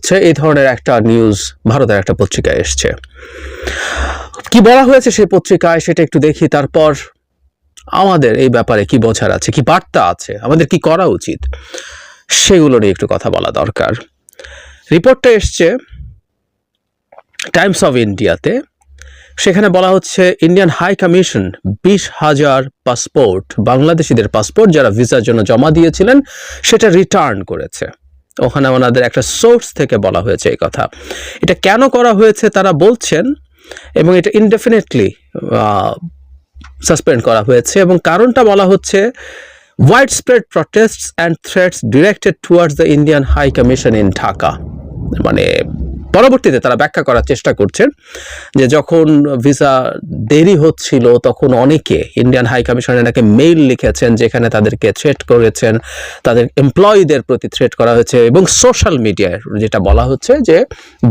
হচ্ছে, এই ধরনের একটা নিউজ ভারতের একটা পত্রিকায় এসছে। কি বলা হয়েছে সেই পত্রিকায় সেটা একটু দেখি, তারপর আমাদের এই ব্যাপারে কি বোঝার আছে, কি বার্তা আছে, আমাদের কি করা উচিত, সেগুলো নিয়ে একটু কথা বলা দরকার। রিপোর্টটা এসছে টাইমস অফ ইন্ডিয়াতে সেখানে বলা হচ্ছে ইন্ডিয়ান হাই কমিশন বিশ হাজার পাসপোর্ট বাংলাদেশিদের পাসপোর্ট যারা ভিসার জন্য জমা দিয়েছিলেন, সেটা রিটার্ন করেছে। ওখানে ওনাদের একটা সোর্স থেকে বলা হয়েছে এই কথা। এটা কেন করা হয়েছে তারা বলছেন এবং এটা ইনডেফিনেটলি সাসপেন্ড করা হয়েছে এবং কারণটা বলা হচ্ছে wide spread protest and threats directed towards the Indian high commission in Dhaka মানে পরবর্তীতে তারা ব্যাখ্যা করার চেষ্টা করছেন যে যখন ভিসা দেরি হচ্ছিল, তখন অনেকে ইন্ডিয়ান হাই কমিশনে নাকি মেইল লিখেছেন যেখানে তাদেরকে থ্রেট করেছেন, তাদের এমপ্লয়ীদের প্রতি থ্রেট করা হয়েছে এবং সোশ্যাল মিডিয়ায় যেটা বলা হচ্ছে যে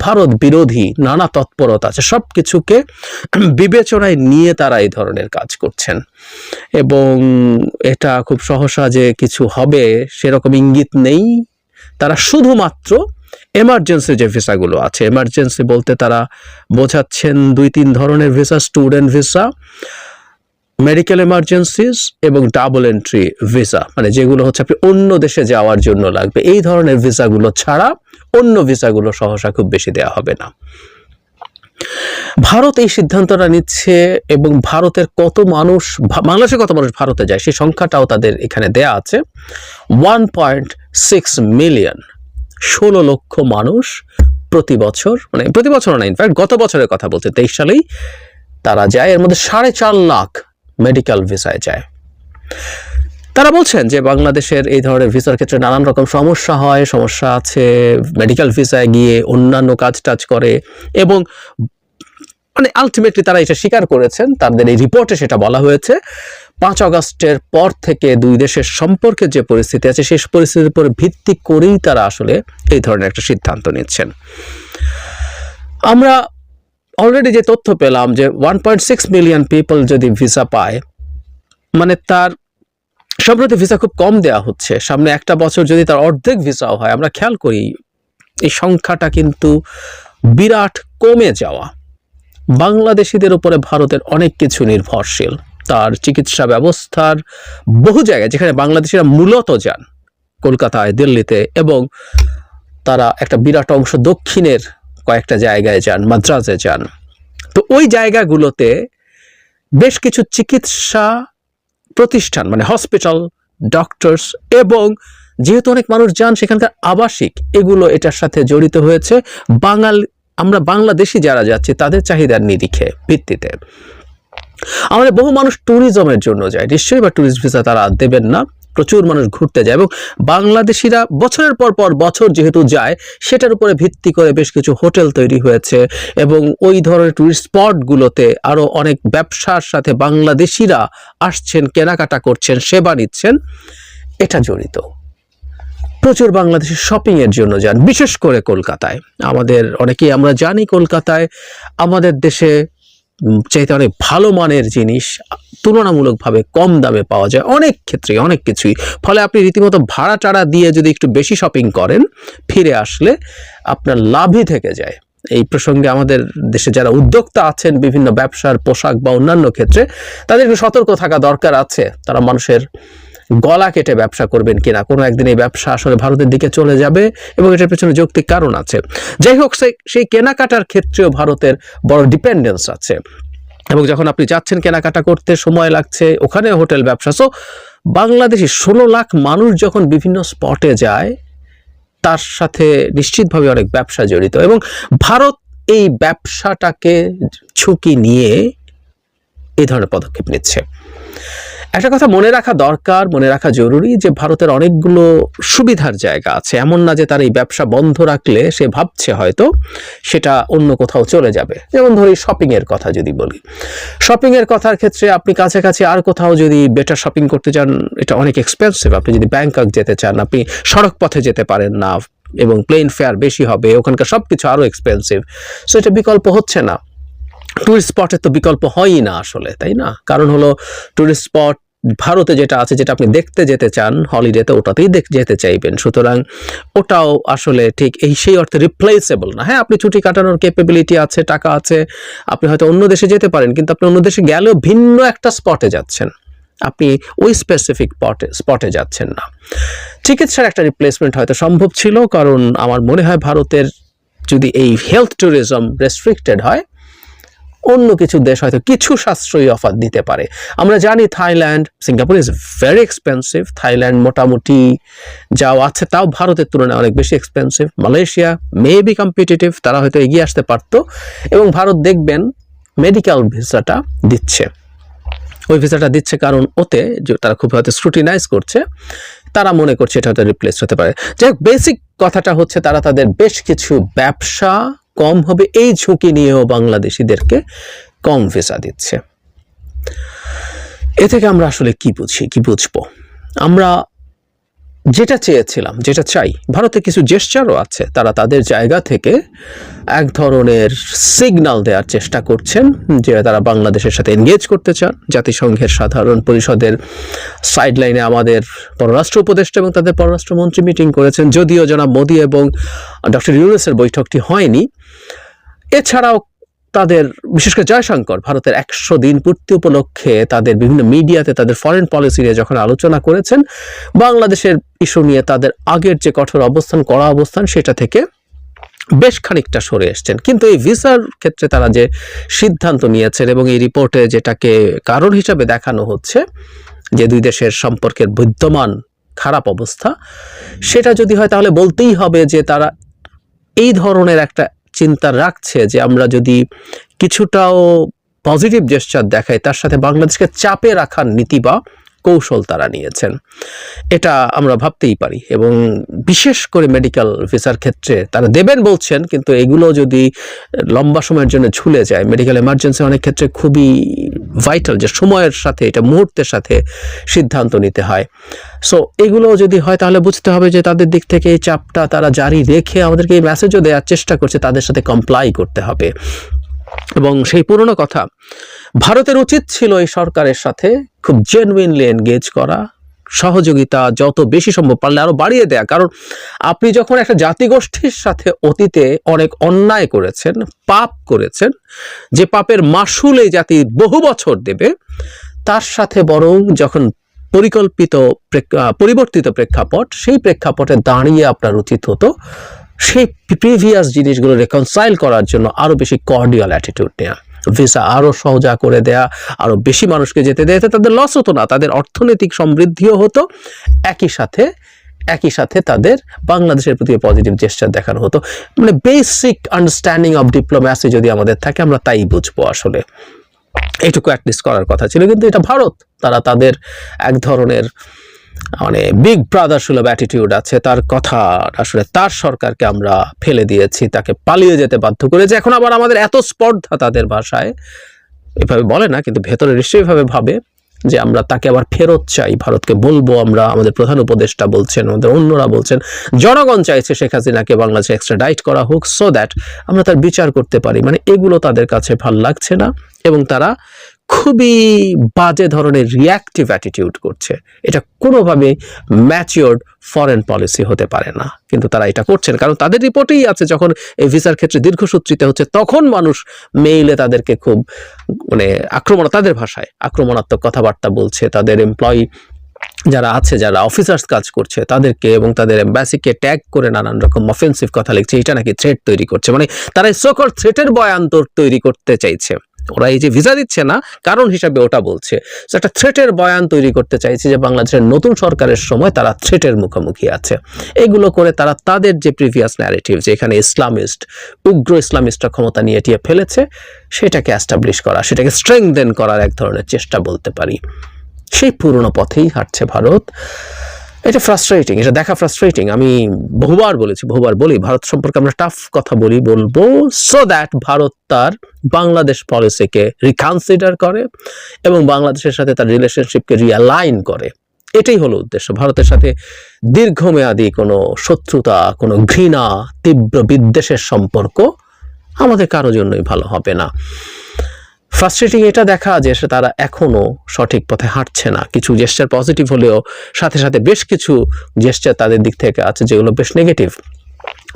ভারত বিরোধী নানা তৎপরতা আছে সব কিছুকে বিবেচনায় নিয়ে তারা এই ধরনের কাজ করছেন। এবং এটা খুব সহসা যে কিছু হবে সেরকম ইঙ্গিত নেই। তারা শুধুমাত্র এমার্জেন্সি যে ভিসাগুলো আছে এমার্জেন্সি বলতে তারা বোঝাচ্ছেন দুই, তিন ধরনের visa student visa medical emergencies এবং ডাবল এন্ট্রি ভিসা মানে যেগুলো হচ্ছে আপনি অন্য দেশে যাওয়ার জন্য লাগবে। এই ধরনের ভিসাগুলো ছাড়া অন্য ভিসাগুলো সহসা খুব বেশি দেওয়া হবে না। ভারত এই সিদ্ধান্তটা নিচ্ছে এবং ভারতের কত মানুষ, বাংলাদেশের কত মানুষ ভারতে যায়, সেই সংখ্যাটাও তাদের এখানে দেয়া আছে। ওয়ান পয়েন্ট সিক্স মিলিয়ন ষোলো লক্ষ মানুষ প্রতি বছর মানে প্রতি বছর না ইনফ্যাক্ট গত বছরের কথা বলতে তেইশ সালেই তারা যায়, এর মধ্যে সাড়ে চার লাখ মেডিকেল ভিসায় যায়। তারা বলছেন যে বাংলাদেশের এই ধরনের ভিসার ক্ষেত্রে নানান রকম সমস্যা হয়, সমস্যা আছে মেডিকেল ভিসায় গিয়ে অন্যান্য কাজ টাজ করে এবং মানে আলটিমেটলি তারা এটা স্বীকার করেছেন, তাদের এই রিপোর্টে সেটা বলা হয়েছে। পাঁচ আগস্টের পর থেকে দুই দেশের সম্পর্কে যে পরিস্থিতি আছে, সেই পরিস্থিতির উপর ভিত্তি করেই তারা আসলে এই ধরনের একটা সিদ্ধান্ত নিচ্ছেন। আমরা অলরেডি যে তথ্য পেলাম যে one point six million people যদি ভিসা পায় মানে তার সম্প্রতি ভিসা খুব কম দেওয়া হচ্ছে। সামনে একটা বছর যদি তার অর্ধেক ভিসাও হয়, আমরা খেয়াল করি এই সংখ্যাটা কিন্তু বিরাট কমে যাওয়া। বাংলাদেশিদের উপরে ভারতের অনেক কিছু নির্ভরশীল। তার চিকিৎসা ব্যবস্থার বহু জায়গায় যেখানে বাংলাদেশিরা মূলত যান, কলকাতায়, দিল্লিতে এবং তারা একটা বিরাট অংশ দক্ষিণের কয়েকটা জায়গায় যান মাদ্রাজে যান। তো ওই জায়গাগুলোতে বেশ কিছু চিকিৎসা প্রতিষ্ঠান মানে হসপিটাল, ডক্টরস এবং যেহেতু অনেক মানুষ যান সেখানকার আবাসিক, এগুলো এটার সাথে জড়িত হয়েছে। বাঙাল, আমরা বাংলাদেশি যারা যাচ্ছি তাদের চাহিদার নিরিখে ভিত্তিতে। আমাদের বহু মানুষ ট্যুরিজমের জন্য যায়। নিশ্চয়ই বা ট্যুরিস্ট ভিসা তারা দেবেন না। প্রচুর মানুষ ঘুরতে যায় এবং বাংলাদেশিরা বছরের পর পর বছর যেহেতু যায়, সেটার উপরে ভিত্তি করে বেশ কিছু হোটেল তৈরি হয়েছে এবং ওই ধরনের টুরিস্ট স্পটগুলোতে আরও অনেক ব্যবসার সাথে বাংলাদেশিরা আসছেন, কেনাকাটা করছেন, সেবা নিচ্ছেন। এটা জড়িত। প্রচুর বাংলাদেশি শপিংয়ের জন্য যান, বিশেষ করে কলকাতায়। আমাদের, অনেকেই আমরা জানি কলকাতায়, আমাদের দেশে চাইতে অনেক ভালো মানের জিনিস, তুলনামূলকভাবে কম দামে পাওয়া যায় অনেক ক্ষেত্রে, অনেক কিছুই। ফলে আপনি রীতিমতো ভাড়া টাড়া দিয়ে যদি একটু বেশি শপিং করেন, ফিরে আসলে আপনার লাভই থেকে যায়। এই প্রসঙ্গে আমাদের দেশে যারা উদ্যোক্তা আছেন, বিভিন্ন ব্যবসার পোশাক বা অন্যান্য ক্ষেত্রে, তাদের একটু সতর্ক থাকা দরকার আছে। তারা মানুষের গলা কেটে ব্যবসা করবেন কিনা? কোনো একদিন এই ব্যবসা আসলে ভারতের দিকে চলে যাবে এবং এটার পেছনে যৌক্তিক কারণ আছে। যাই হোক, সেই কেনাকাটার ক্ষেত্রেও ভারতের বড় ডিপেন্ডেন্স আছে। এবং যখন আপনি যাচ্ছেন কেনাকাটা করতে, সময় লাগছে, ওখানে হোটেল ব্যবসা। সো বাংলাদেশি ষোলো লাখ মানুষ যখন বিভিন্ন স্পটে যায়, তার সাথে নিশ্চিতভাবে অনেক ব্যবসা জড়িত। এবং ভারত এই ব্যবসাটাকে ঝুঁকি নিয়ে এই ধরনের পদক্ষেপ নিচ্ছে। একটা কথা মনে রাখা দরকার, মনে রাখা জরুরি যে ভারতের অনেকগুলো সুবিধার জায়গা আছে। এমন না যে তার এই ব্যবসা বন্ধ রাখলে সে ভাবছে হয়তো সেটা অন্য কোথাও চলে যাবে। যেমন ধরি শপিং এর কথা যদি বলি। শপিং এর কথার ক্ষেত্রে আপনি কাছাকাছি আর কোথাও যদি বেটার শপিং করতে চান, এটা অনেক এক্সপেন্সিভ আপনি যদি ব্যাংকক যেতে চান, আপনি সড়ক পথে যেতে পারেন না এবং প্লেন ফেয়ার বেশি হবে, ওখানকার সব কিছু আরও এক্সপেন্সিভ সো এটা বিকল্প হচ্ছে না। টুরিস্ট স্পটের তো বিকল্প হয়ই না আসলে, তাই না? কারণ হলো টুরিস্ট স্পট ভারতে যেটা আছে, যেটা আপনি দেখতে যেতে চান হলিডেতে ওটাতেই দেখ, যেতে চাইবেন। সুতরাং ওটাও আসলে ঠিক এই সেই অর্থে রিপ্লেসেবল না। হ্যাঁ আপনি ছুটি কাটানোর ক্যাপেবিলিটি আছে, টাকা আছে, আপনি হয়তো অন্য দেশে যেতে পারেন, কিন্তু আপনি অন্য দেশে গেলেও ভিন্ন একটা স্পটে যাচ্ছেন। আপনি ওই স্পেসিফিক স্পটে স্পটে যাচ্ছেন না। চিকিৎসার একটা রিপ্লেসমেন্ট হয়তো সম্ভব ছিল, কারণ আমার মনে হয় ভারতের যদি এই হেলথ ট্যুরিজম রেস্ট্রিক্টেড হয় অন্য কিছু দেশ হয়তো কিছু সাশ্রয়ী অফার দিতে পারে। আমরা জানি Thailand, Singapore is very expensive Thailand মোটামুটি যাও আছে তাও ভারতের তুলনায় অনেক বেশি expensive Malaysia may be competitive তারা হয়তো এগিয়ে আসতে পারতো। এবং ভারত দেখবেন মেডিকেল ভিসাটা দিচ্ছে। ওই ভিসাটা দিচ্ছে কারণ ওতে যে তারা খুব হয়তো স্ক্রুটিনাইজ করছে, তারা মনে করছে এটা হয়তো রিপ্লেস হতে পারে। যাই হোক বেসিক কথাটা হচ্ছে তারা তাদের বেশ কিছু ব্যবসা কম হবে, এই ঝুঁকি নিয়েও বাংলাদেশিদেরকে কম ভিসা দিচ্ছে। এ থেকে আমরা আসলে কি বুঝি, কি বুঝব? আমরা যেটা চেয়েছিলাম, যেটা চাই, ভারতে কিছু জেস্চারও আছে, তারা তাদের জায়গা থেকে এক ধরনের সিগন্যাল দেওয়ার চেষ্টা করছেন, যে তারা বাংলাদেশের সাথে এনগেজ করতে চান। জাতিসংঘের সাধারণ পরিষদের সাইডলাইনে আমাদের পররাষ্ট্র উপদেষ্টা এবং তাদের পররাষ্ট্রমন্ত্রী মিটিং করেছেন। যদিও জনাব মোদী এবং ডক্টর ইউনুসের বৈঠকটি হয়নি এছাড়াও তাদের, বিশেষ করে জয়শঙ্কর, ভারতের একশো দিন পূর্তি উপলক্ষে তাদের বিভিন্ন মিডিয়াতে তাদের ফরেন পলিসি নিয়ে যখন আলোচনা করেছেন, বাংলাদেশের ইস্যু নিয়ে তাদের আগের যে কঠোর অবস্থান করা অবস্থান, সেটা থেকে বেশ খানিকটা সরে এসছেন। কিন্তু এই ভিসার ক্ষেত্রে তারা যে সিদ্ধান্ত নিয়েছেন এবং এই রিপোর্টে যেটাকে কারণ হিসাবে দেখানো হচ্ছে, যে দুই দেশের সম্পর্কের বিদ্যমান খারাপ অবস্থা, সেটা যদি হয় তাহলে বলতেই হবে যে তারা এই ধরনের একটা চিন্তা রাখছে যে আমরা যদি কিছুটাও পজিটিভ জেস্চার দেখাই, তার সাথে বাংলাদেশকে চাপে রাখার নীতি বা কৌশল তারা নিয়েছেন। এটা আমরা ভাবতেই পারি এবং বিশেষ করে মেডিকেল ভিসার ক্ষেত্রে তারা দেবেন বলছেন, কিন্তু এগুলো যদি লম্বা সময়ের জন্য ঝুলে যায় মেডিকেল এমার্জেন্সি অনেক ক্ষেত্রে খুবই ভাইটাল যে সময়ের সাথে, এটা মুহূর্তের সাথে সিদ্ধান্ত নিতে হয়। সো এগুলো যদি হয়, তাহলে বুঝতে হবে যে তাদের দিক থেকে এই চাপটা তারা জারি রেখে আমাদেরকে এই মেসেজও দেওয়ার চেষ্টা করছে, তাদের সাথে কমপ্লাই করতে হবে। এবং সেই পুরনো কথা, ভারতের উচিত ছিল এই সরকারের সাথে খুব জেনুইনলি এনগেজ করা সহযোগিতা যত বেশি সম্ভব পারলে আরও বাড়িয়ে দেয়া। কারণ আপনি যখন একটা জাতিগোষ্ঠীর সাথে অতীতে অনেক অন্যায় করেছেন, পাপ করেছেন, যে পাপের মাসুল এই জাতি বহু বছর দেবে, তার সাথে বরং যখন পরিকল্পিত পরিবর্তিত প্রেক্ষাপট, সেই প্রেক্ষাপটে দাঁড়িয়ে আপনার উচিত হতো সেই প্রিভিয়াস জিনিসগুলো রেকনসাইল করার জন্য আরও বেশি কর্ডিয়াল অ্যাটিটিউড নেওয়া ভিসা আরও সহজা করে দেয়া, আরও বেশি মানুষকে যেতে দেয় তাদের লস হতো না, তাদের অর্থনৈতিক সমৃদ্ধিও হতো। একই সাথে একই সাথে তাদের বাংলাদেশের প্রতি পজিটিভ জেস্টার দেখানো হতো। মানে বেসিক আন্ডারস্ট্যান্ডিং অফ ডিপ্লোম্যাসি যদি আমাদের থাকে, আমরা তাই বুঝব আসলে। এইটুকু অ্যাটলিস্ট করার কথা ছিল, কিন্তু এটা ভারত, তারা তাদের এক ধরনের মানে বিগ ব্রাদার সুলভ অ্যাটিটিউড আছে, তার কথা আসলে তার সরকারকে আমরা ফেলে দিয়েছি, তাকে পালিয়ে যেতে বাধ্য করেছে। এখন আবার আমাদের এত স্পর্ধা তাদের ভাষায়, এভাবে বলে না, কিন্তু ভেতরে নিশ্চয়ই ভাবে ভাবে যে আমরা তাকে আবার ফেরত চাই। ভারতকে বলব আমরা, আমাদের প্রধান উপদেষ্টা বলছেন, আমাদের অন্যরা বলছেন, জনগণ চাইছে শেখ হাসিনাকে বাংলাদেশে এক্সট্রাডাইট করা হোক সো দ্যাট আমরা তার বিচার করতে পারি। মানে এগুলো তাদের কাছে ভালো লাগছে না, এবং তারা খুবই বাজে ধরনের রিয়াক্টিভ অ্যাটিটিউড করছে। এটা কোনোভাবে ম্যাচিওর্ড ফরেন পলিসি হতে পারে না। কিন্তু তারা এটা করছেন। কারণ তাদের রিপোর্টেই আছে, যখন এই ভিসার ক্ষেত্রে দীর্ঘসূত্রিত হচ্ছে, তখন মানুষ মেইলে তাদেরকে খুব মানে আক্রমণ, তাদের ভাষায় আক্রমণাত্মক কথাবার্তা বলছে। তাদের এমপ্লয়ি যারা আছে, যারা অফিসার্স কাজ করছে, তাদেরকে এবং তাদের এম্বাসিকে ট্যাগ করে নানান রকম অফেন্সিভ কথা লিখছে। এটা নাকি থ্রেট তৈরি করছে। মানে তারা সকল থ্রেটের বয়ান্তর তৈরি করতে চাইছে। ওরা এই যে ভিসা দিচ্ছে না, কারণ হিসাবে ওটা বলছে। একটা থ্রেটের বয়ান তৈরি করতে চাইছে যে বাংলাদেশের নতুন সরকারের সময় তারা থ্রেটের মুখোমুখি আছে। এগুলো করে তারা তাদের যে প্রিভিয়াস ন্যারেটিভ যে এখানে ইসলামিস্ট উগ্র ইসলামিস্টরা ক্ষমতা নিয়ে টিয়ে ফেলেছে, সেটাকে অ্যাস্টাবলিশ করা, সেটাকে স্ট্রেংদেন করার এক ধরনের চেষ্টা বলতে পারি। সেই পুরনো পথেই হাঁটছে ভারত। এটা ফ্রাস্ট্রেটিং এটা দেখা ফ্রাস্ট্রেটিং আমি বহুবার বলেছি, বহুবার বলি, ভারত সম্পর্কে আমরা টাফ কথা বলি, বলব সো দ্যাট ভারত তার বাংলাদেশ পলিসিকে রিকনসিডার করে এবং বাংলাদেশের সাথে তার রিলেশনশিপকে রিয়ালাইন করে। এটাই হলো উদ্দেশ্য। ভারতের সাথে দীর্ঘমেয়াদী কোনো শত্রুতা, কোনো ঘৃণা, তীব্র বিদ্বেষের সম্পর্ক আমাদের কারও জন্যই ভালো হবে না। ফ্রাস্ট্রেটিং এটা দেখা যে সে তারা এখনও সঠিক পথে হাঁটছে না। কিছু জেস্টার পজিটিভ হলেও সাথে সাথে বেশ কিছু জেস্টার তাদের দিক থেকে আছে যেগুলো বেশ নেগেটিভ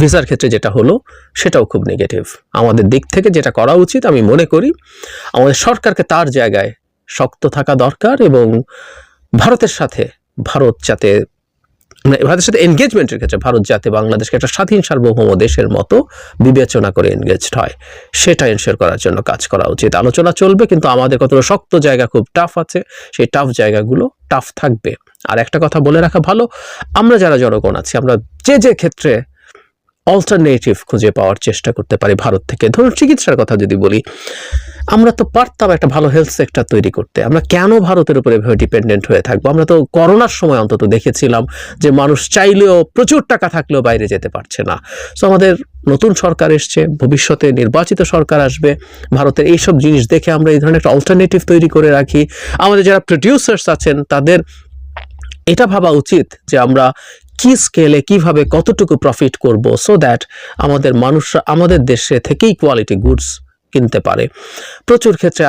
ভিসার ক্ষেত্রে যেটা হলো, সেটাও খুব নেগেটিভ আমাদের দিক থেকে যেটা করা উচিত, আমি মনে করি, আমাদের সরকারকে তার জায়গায় শক্ত থাকা দরকার এবং ভারতের সাথে, ভারত যাতে ভারতের সাথে এনগেজমেন্টের ক্ষেত্রে ভারত যাতে বাংলাদেশকে একটা স্বাধীন সার্বভৌম দেশের মতো বিবেচনা করে এনগেজড হয় সেটা এনশিওর করার জন্য কাজ করা উচিত। আলোচনা চলবে, কিন্তু আমাদের কতটা শক্ত জায়গা খুব টাফ আছে, সেই টাফ জায়গাগুলো টাফ থাকবে। আর একটা কথা বলে রাখা ভালো, আমরা যারা জনগণ আছি, আমরা যে যে ক্ষেত্রে অল্টারনেটিভ খুঁজে পাওয়ার চেষ্টা করতে পারি ভারত থেকে। ধরুন চিকিৎসার কথা যদি বলি আমরা তো পারতাম একটা ভালো হেলথ সেক্টর তৈরি করতে। আমরা কেন ভারতের উপরে এভাবে ডিপেন্ডেন্ট হয়ে থাকব? আমরা তো করোনার সময় অন্তত দেখেছিলাম যে মানুষ চাইলেও প্রচুর টাকা থাকলেও বাইরে যেতে পারছে না। সো আমাদের নতুন সরকার এসছে, ভবিষ্যতে নির্বাচিত সরকার আসবে। ভারতের এইসব জিনিস দেখে আমরা এই ধরনের একটা অল্টারনেটিভ তৈরি করে রাখি। আমাদের যারা প্রডিউসার্স আছেন, তাদের এটা ভাবা উচিত যে আমরা কি স্কেলে কীভাবে কতটুকু প্রফিট করব? সো দ্যাট আমাদের মানুষরা, আমাদের দেশে থেকেই কোয়ালিটি গুডস কিনতে পারে। প্রচুর ক্ষেত্রে